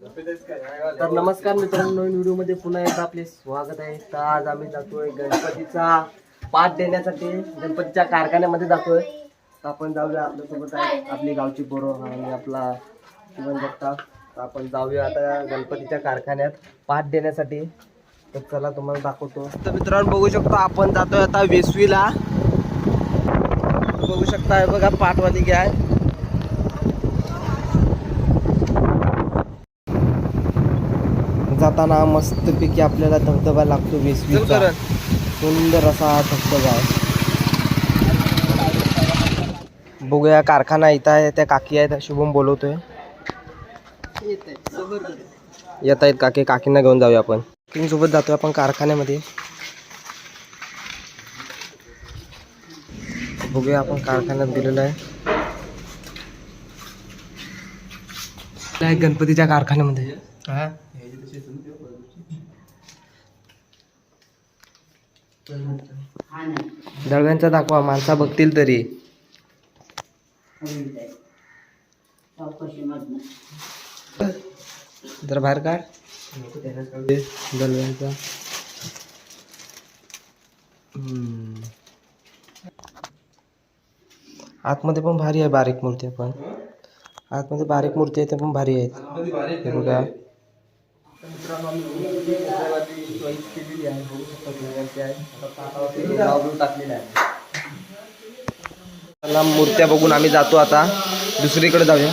तर नमस्कार मित्रांनो नवीन व्हिडिओमध्ये पुन्हा एकदा आपले स्वागत आहे. तर आज आम्ही जातोय गणपतीचा पाठ देण्यासाठी गणपतीच्या कारखान्यामध्ये जातोय. तर आपण जाऊया आपल्यासोबत आहे आपली गावची पोरं आणि आपला जीवन जगताप तर आपण जाऊया आता गणपतीच्या कारखान्यात पाठ देण्यासाठी. तर चला तुम्हाला दाखवतो. तर मित्रांनो बघू शकतो आपण जातोय आता वेसवीला. बघू शकता हे बघा पाठवाली घ्या. जाताना मस्तपैकी आपल्याला धबधबा लागतो वेसवीचा. सुंदर. असा हा धबधबा. आहे बघूया कारखाना इथं आहे त्या काकी आहेत शुभम बोलवतोय. येत आहेत काकी काकींना घेऊन जाऊया आपण. काकीं सोबत जातोय आपण कारखान्यामध्ये. बघूया आपण कारखान्यात गेलेलो आहे. आहे गणपतीच्या कारखान्यामध्ये. हा? दळव्यांचा दाखवा माणसा बघतील तरी. जरा बाहेर काढ. दळव्यांचा. आतमध्ये पण भारी आहे बारीक मूर्ती पण. आतमध्ये बारीक मूर्ती आहे ते पण भारी आहेत. हे बघा. चला, मूर्त्या बघून आम्ही जातो आता. दुसरीकडे जाऊया.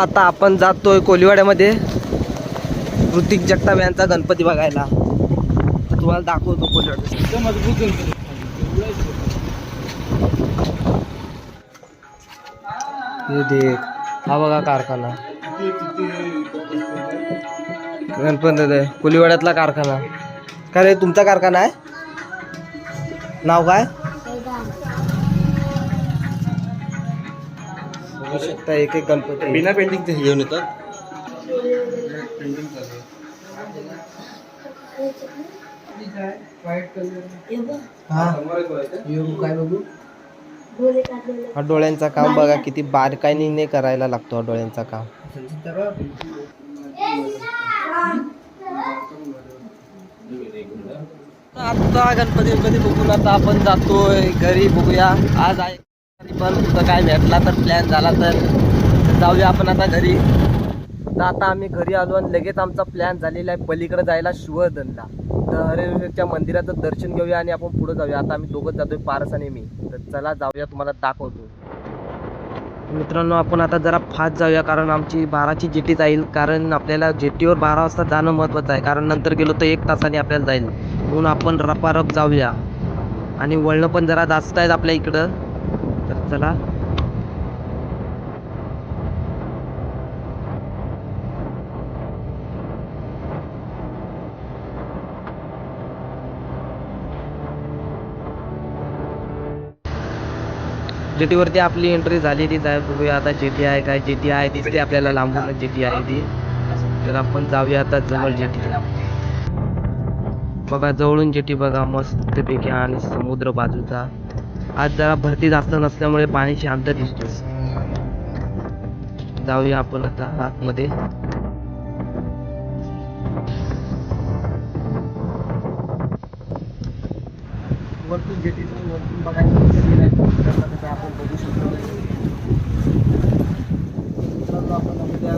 आता आपण जातोय कोलिवाड्यामध्ये. ऋतिक जगताप यांचा गणपती बघायला. तुम्हाला दाखवतो कोलिवाड्यात हे देख. हा बघा कारखाना. गणपती कुलीवाड्यातला कारखाना. काय रे तुमचा कारखाना आहे? नाव काय? बघू शकता एक एक गणपती. बिना पेंटिंगचे घेऊन येतात. हा. हा डोळ्यांचा काम बघा किती बारकाईने करायला लागतो हा डोळ्यांचा काम. आता गणपती गणपती बघून आता आपण जातोय. घरी बघूया. आज आहे पण कुठं काय भेटला तर प्लॅन झाला तर जाऊया आपण आता घरी. तर आता आम्ही घरी आलो आणि लगेच आमचा प्लॅन झालेला आहे पलीकडे जायला शिवधनला तर हरेश्वरच्या मंदिराचं दर्शन घेऊया आणि आपण पुढे जाऊया. आता आम्ही दोघंच जातोय पारस आणि मी. तर चला जाऊया तुम्हाला दाखवतो. मित्रांनो आपण आता जरा फास्ट जाऊया कारण आमची बाराची जेटी जाईल. कारण आपल्याला जेटीवर बारा वाजता जाणं महत्त्वाचं आहे. कारण नंतर गेलो तर एक तासाने आपल्याला जाईल. म्हणून आपण रपारप जाऊया. आणि वळणं पण जरा जास्त आहेत आपल्या इकडं. तर चला. जेटीवरती आपली एंट्री झालेलीच आहे बघूया आता जेटी आहे काय? जेटी आहे दिसते आपल्याला लांबून जेटी आहे ती. तर आपण जाऊया आता जवळ जेटी. बघा जवळून जेटी बघा मस्तपैकी आणि समुद्र बाजूचा. आज जरा भरती जास्त नसल्यामुळे पाणी शांत दिसतो जाऊया आपण आता आतमध्ये. वरतून जेटीतून वरतून बघायचं म्हणजे बघायला आपण बघू शकतो मित्रांनो, आपण आम्ही त्या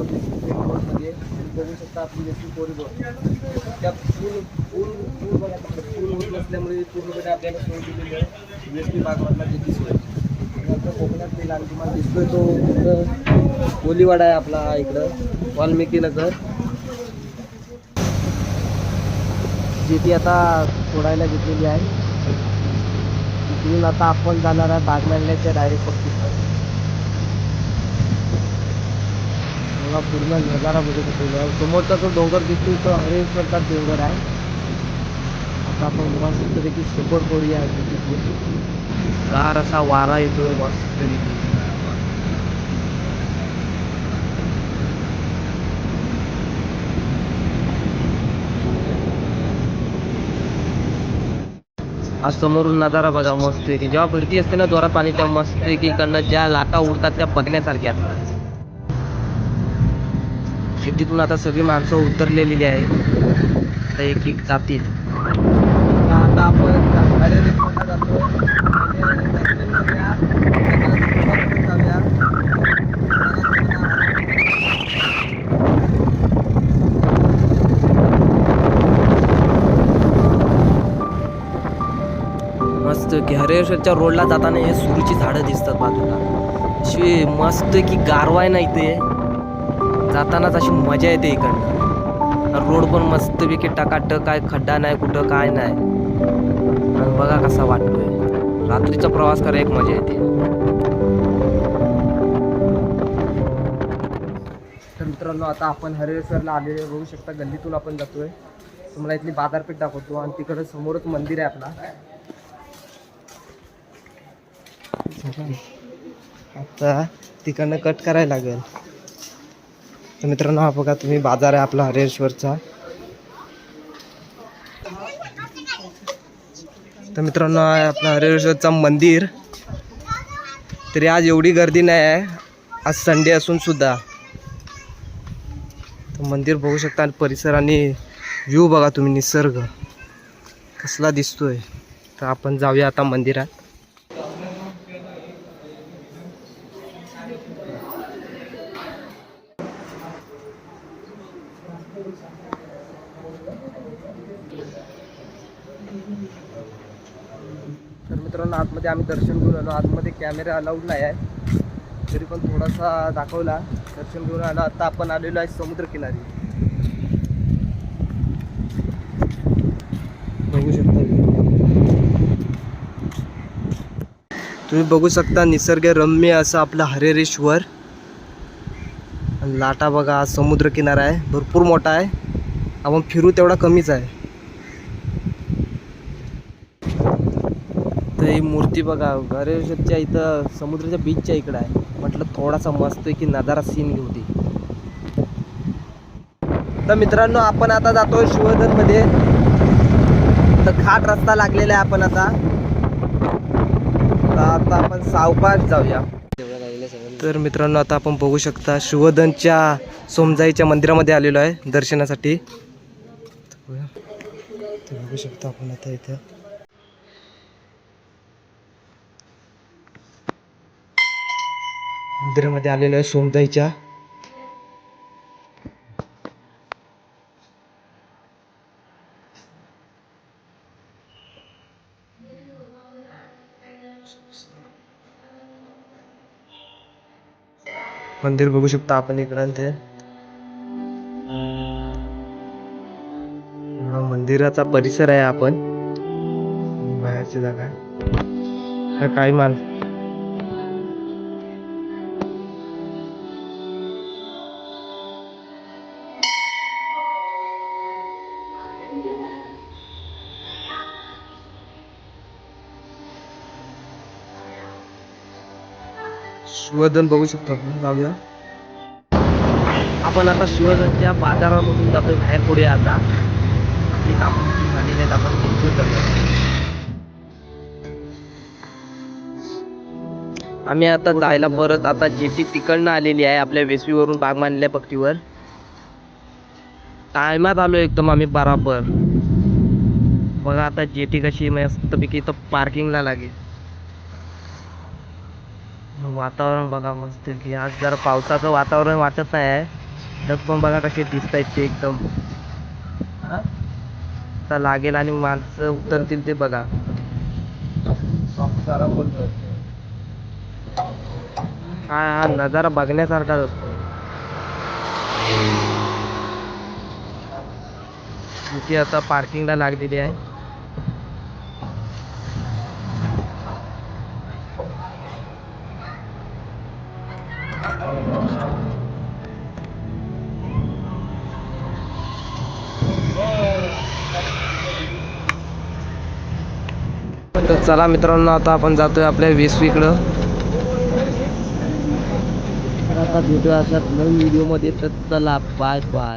बघू शकता आपली जशी कोरिडोर त्या पूल पूल पूल बघा म्हणजे तिकडे पूल होत नसल्यामुळे पूर्णपणे आपल्याला सोय दिलेली आहे. वेस्टी बागवाडला त्याची सोय नंतर कोकणात तेल लाल तुम्हाला दिसतोय तो कोलीवाडा आहे आपला इकडं. वाल्मिकी नगर जी ती आता सोडायला घेतलेली आहे. तीन आता आपण जाणार आहे बागमंडल्याच्या डायरेक्ट बघा पूर्ण नजारा बघत होतो. समोरचा जो डोंगर दिसतो तो हरेश्वरचा डोंगर आहे. आता आपण मस्तपैकी सुपर करूया आहे. गार असा वारा येतो मस्त आज समोरून नजारा बघा मस्त की जेव्हा भरती असते ना दोरा पाणी तेव्हा मस्त की इकडनं ज्या लाटा उडतात त्या बघण्यासारख्या असतात आता सगळी माणसं उतरलेली आहे. आता एक एक जातील. आता आपण मस्त की रोडला जाताना हे सुरूची झाडं दिसतात बाजूला अशी मस्त की गारवाय नाही ना इथे. जातानाच अशी मजा येते इकडनं. रोड पण मस्तपैकी टकाटक काय खड्डा नाही कुठं काय नाही. आणि बघा कसा वाटतोय. रात्रीचा प्रवास करा एक मजा येते. तर मित्रांनो आता आपण हरिहरेश्वरला आलेले बघू शकता गल्लीतून आपण जातोय. तुम्हाला इथली बाजारपेठ दाखवतो. आणि तिकडे समोरच मंदिर आहे आपला. आता तिकडनं कट करायला लागेल. तर मित्रांनो हा बघा तुम्ही बाजार आहे आपला हरेश्वरचा तर मित्रांनो आहे आपला हरेश्वरचा मंदिर. तरी आज एवढी गर्दी नाही आहे. आज संडे असून सुद्धा. तर मंदिर बघू शकता आणि परिसर आणि व्ह्यू बघा तुम्ही निसर्ग. कसला दिसतोय. तर आपण जाऊया आता मंदिरात तर मित्रांनो आतमध्ये आम्ही दर्शन घेऊन आलो. आतमध्ये कॅमेरा अलाउड नाही आहे. तरी पण थोडासा दाखवला. दर्शन घेऊन आलो. आता आपण आलेलो आहे समुद्रकिनारी. बघू शकता तुम्ही. बघू शकता निसर्ग रम्य असं आपलं हरेरेश्वर. लाटा बघा समुद्र किनारा आहे. भरपूर मोठा आहे. आपण फिरू तेवढा कमीच आहे. तर ही मूर्ती बघा गरेशच्या इथं समुद्राच्या बीचच्या इकडं आहे. म्हटलं थोडासा मस्त की नजारा सीन घेऊ दे. तर मित्रांनो आपण आता जातो शिवधनमध्ये तर घाट रस्ता लागलेला आहे आपण आता. तर आता आपण सावकाश जाऊया. तर मित्रांनो आता आपण बघू शकता शिवधनच्या सोमजाईच्या मंदिरामध्ये आलेलो आहे दर्शनासाठी. बघू शकता आपण आता इथं. मंदिरामध्ये आलेलो आहे सोमताईच्या मंदिर बघू शकता आपण इकडं. ते मंदिराचा परिसर आहे आपण. बाहेरची जागा. आहे. हा काही माल? शिवधन बघू शकतो आपण. जाऊया. आपण आता शिवधनच्या बाजारामधून जातोय बाहेर पुढे आता. आपली कामं झालेली आहेत आपण पुढे जाऊया. आम्ही आता जायला परत आता जेटी तिकडनं आलेली आहे आपल्या वेसवीवरून बाग मानल्या पट्टीवर. टायमात आलो एकदम आम्ही बराबर. बघा आता जेटी कशी मस्तपैकी इथं पार्किंगला लागेल. वातावरण बघा मस्त की आज जरा पावसाचं वातावरण वाटत नाही आहे. ढग पण बघा कसे दिसत आहेत ते एकदम. आता लागेल आणि माणसं उतरतील ते बघा. काय हा नजारा बघण्यासारखा असतो. इथे आता पार्किंगला लागलेली आहे. तर चला मित्रांनो आता आपण जातोय आपल्या वेसवीकडं. तर आता भेटू अशाच नवीन व्हिडिओमध्ये तर चला बाय बाय